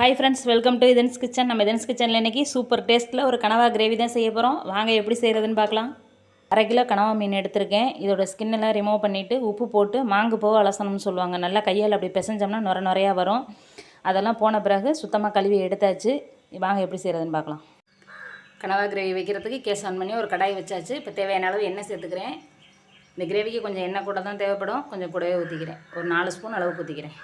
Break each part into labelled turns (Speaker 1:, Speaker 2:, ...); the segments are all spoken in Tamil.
Speaker 1: ஹாய் ஃப்ரெண்ட்ஸ் வெல்கம் டு இதன்ஸ் கிச்சன் நம்ம இதன்ஸ் கிச்சனில் இன்றைக்கி சூப்பர் டேஸ்ட்டில் ஒரு கனவா கிரேவி தான் செய்ய போகிறோம் வாங்க எப்படி செய்கிறதுன்னு பார்க்கலாம். அரை கிலோ கனவா மீன் எடுத்திருக்கேன். இதோட ஸ்கின்னெல்லாம் ரிமூவ் பண்ணிவிட்டு உப்பு போட்டு மாங்கு போக அலசணும்னு சொல்லுவாங்க. நல்லா கையால் அப்படி பிசைஞ்சோம்னா நுர நுறையா வரும். அதெல்லாம் போன பிறகு சுத்தமாக கழுவி எடுத்தாச்சு. வாங்க எப்படி செய்கிறதுன்னு பார்க்கலாம். கனவா கிரேவி வைக்கிறதுக்கு கேஸ் ஆன் பண்ணி ஒரு கடாய் வச்சாச்சு. இப்போ தேவையான அளவு எண்ணெய் சேர்த்துக்கிறேன். இந்த கிரேவிக்கு கொஞ்சம் எண்ணெய் கூட தான் தேவைப்படும். கொஞ்சம் கூடவே ஊற்றிக்கிறேன் ஒரு நாலு ஸ்பூன் அளவுக்கு ஊற்றிக்கிறேன்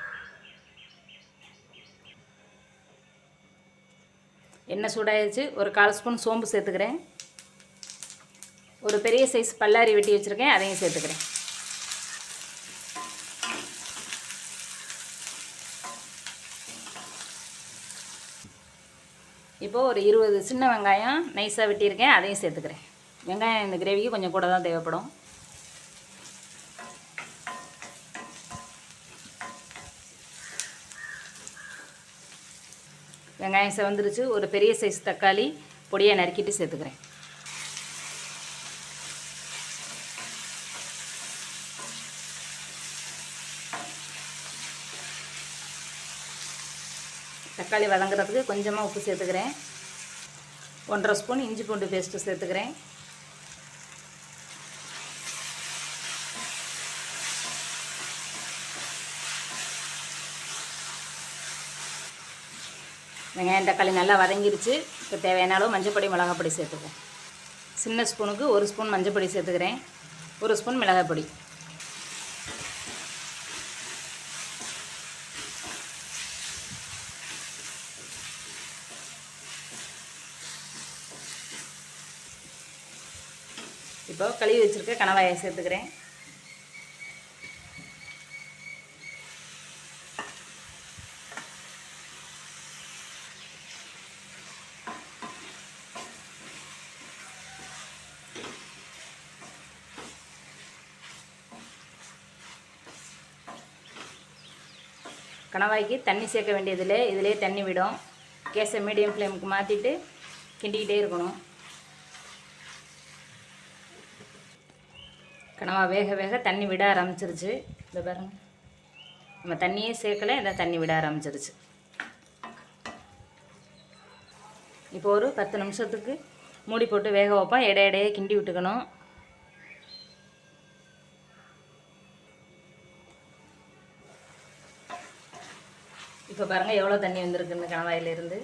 Speaker 1: எண்ணெய் சூடாயிருச்சு. ஒரு கால் ஸ்பூன் சோம்பு சேர்த்துக்கிறேன். ஒரு பெரிய சைஸ் பல்லாரி வெட்டி வச்சுருக்கேன். அதையும் சேர்த்துக்கிறேன். இப்போது ஒரு இருபது சின்ன வெங்காயம் நைஸாக வெட்டியிருக்கேன். அதையும் சேர்த்துக்கிறேன். வெங்காயம் இந்த கிரேவிக்கு கொஞ்சம் கூட தான் தேவைப்படும். வெங்காயம் செவந்துருச்சு. ஒரு பெரிய சைஸ் தக்காளி பொடியை நறுக்கிட்டு சேர்த்துக்கிறேன். தக்காளி வதங்குறதுக்கு கொஞ்சமாக உப்பு சேர்த்துக்கிறேன். ஒன்றரை ஸ்பூன் இஞ்சி பூண்டு பேஸ்ட்டு சேர்த்துக்கிறேன். வெங்காயம் தக்காளி நல்லா வதங்கிருச்சு. இப்போ தேவையான அளவு மஞ்சப்பொடி மிளகாப்பொடி சேர்த்துக்குவோம் சின்ன ஸ்பூனுக்கு ஒரு ஸ்பூன் மஞ்சப்பொடி சேர்த்துக்கிறேன். ஒரு ஸ்பூன் மிளகாப்பொடி இப்போ கழுவி வச்சுருக்க கணவாயை சேர்த்துக்கிறேன். கணவாய்க்கு தண்ணி சேர்க்க வேண்டியதில்லை. இதிலே தண்ணி விடும். கேஸை மீடியம் ஃப்ளேமுக்கு மாற்றிட்டு கிண்டிக்கிட்டே இருக்கணும். கனவா வேக வேக தண்ணி விட ஆரம்பிச்சிருச்சு. இந்த பாருங்க. நம்ம தண்ணியே சேர்க்கலை இந்த தண்ணி விட ஆரம்பிச்சிருச்சு. இப்போ ஒரு பத்து நிமிஷத்துக்கு மூடி போட்டு வேக வைப்போம். இடையிடையே கிண்டி விட்டுக்கணும். இப்போ பாருங்கள் எவ்வளோ தண்ணி வந்திருக்குன்னு கணவாயிலிருந்து.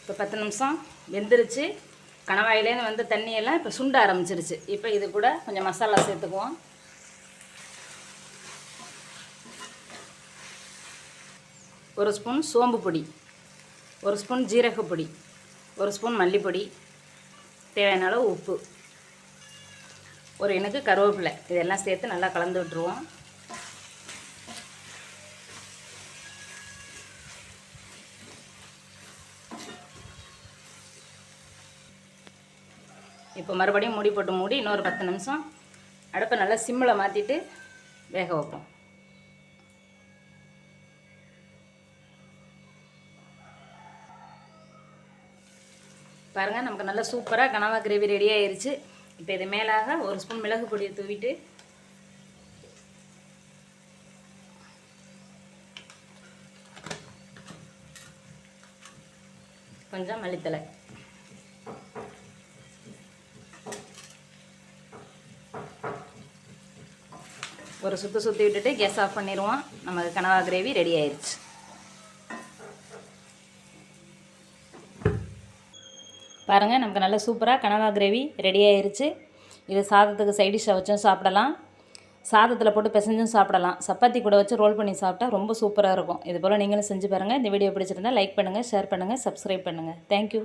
Speaker 1: இப்போ பத்து நிமிஷம் வெந்துருச்சு. கணவாயிலேருந்து வந்த தண்ணியெல்லாம் இப்போ சுண்ட ஆரம்பிச்சிருச்சு. இப்போ இது கூட கொஞ்சம் மசாலா சேர்த்துக்குவோம். ஒரு ஸ்பூன் சோம்பு பொடி ஒரு ஸ்பூன் ஜீரகப்பொடி ஒரு ஸ்பூன் மல்லிப்பொடி தேவையான அளவு உப்பு ஒரு எனக்கு கருவேப்பிலை இதெல்லாம் சேர்த்து நல்லா கலந்து விட்டுருவோம். இப்போ மறுபடியும் மூடி போட்டு மூடி இன்னொரு பத்து நிமிஷம் அடுப்பை நல்லா சிம்மில் மாற்றிட்டு வேக வைப்போம். பாருங்கள் நமக்கு நல்லா சூப்பராக கனவா கிரேவி ரெடி ஆயிடுச்சு இப்போ இது மேலாக ஒரு ஸ்பூன் மிளகு பொடியை தூவிட்டு கொஞ்சம் மல்லித்தலை ஒரு சுற்று சுற்றி விட்டுட்டு கேஸ் ஆஃப் பண்ணிடுவோம் நமக்கு கனவா கிரேவி ரெடி ஆயிடுச்சு பாருங்கள் நமக்கு நல்ல சூப்பராக கனவா கிரேவி ரெடி ஆயிடுச்சு இது சாதத்துக்கு சைடிஷாக வச்சும் சாப்பிடலாம். சாதத்தில் போட்டு பிசைஞ்சும் சாப்பிடலாம். சப்பாத்தி கூட வச்சு ரோல் பண்ணி சாப்பிட்டா ரொம்ப சூப்பராக இருக்கும். இது போல் நீங்களும் செஞ்சு பாருங்கள் இந்த வீடியோ பிடிச்சிருந்தால் லைக் பண்ணுங்கள் ஷேர் பண்ணுங்கள் சப்ஸ்கிரைப் பண்ணுங்கள் தேங்க்யூ